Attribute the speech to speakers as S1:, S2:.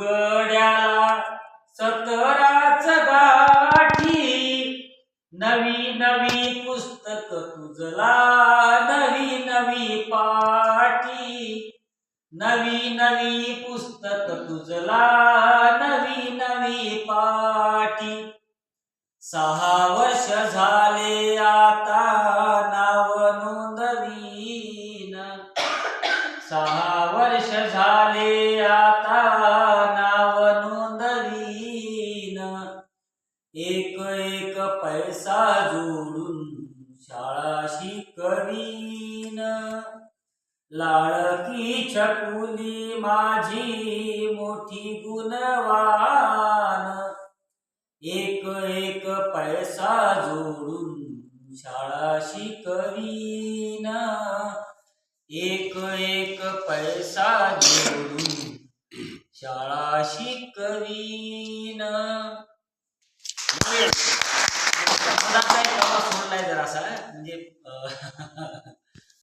S1: गड्याला सतराच गाठी. नवी नवी पुस्तक तुझला नवी नवी पाठी. नवी नवी पुस्तक तुझला नवी नवी पाठी. सहा वर्ष झाले आता नाव नोंदवीन. सहा वर्ष झाले एक एक पैसा जोडून शाळा शिकवीन. लाळकी छकुली माझी मोठी गुणवान. एक एक पैसा जोडून शाळा शिकवीन. एक एक पैसा जोडून शाळा शिकवीन. सोडलाय जरासा म्हणजे